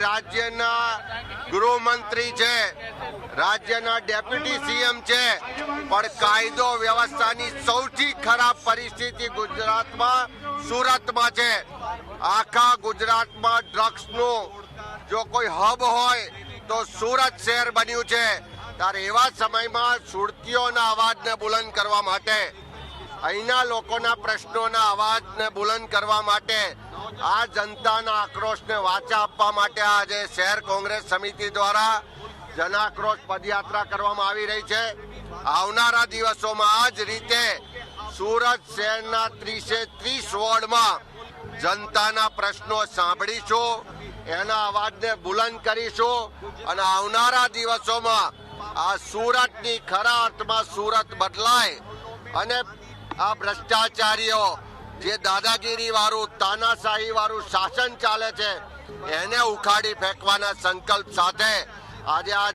રાજ્યના ગૃહમંત્રી છે, રાજ્યના ડેપ્યુટી સીએમ છે, પણ કાયદો વ્યવસ્થાની સૌથી ખરાબ પરિસ્થિતિ ગુજરાતમાં, સુરતમાં છે. આખા ગુજરાતમાં ડ્રગ્સનું જો કોઈ હબ હોય, તો સુરત શહેર બન્યું છે. ત્યારે એવા સમયમાં સુરતીઓના અવાજને બુલંદ કરવા માટે, અહીંના લોકોના પ્રશ્નોના અવાજને બુલંદ કરવા માટે આ જનતાના આક્રોશને વાચા આપવા માટે આજે શહેર કોંગ્રેસ સમિતિ દ્વારા જનાક્રોશ પદયાત્રા કરવામાં આવી રહી છે. આવનારા દિવસોમાં આ જ રીતે સુરત શહેરના ત્રીસે ત્રીસ વોર્ડમાં જનતાના પ્રશ્નો સાંભળીશું, એના અવાજને બુલંદ કરીશું અને આવનારા દિવસોમાં આ સુરતની ખરા અર્થમાં સુરત બદલાય અને આ ભ્રષ્ટાચારીઓ જે દાદાગીરી વાળું તાનાશાહી વાળું શાસન ચાલે છે, એને ઉખાડી ફેંકવાના સંકલ્પ સાથે આજે આ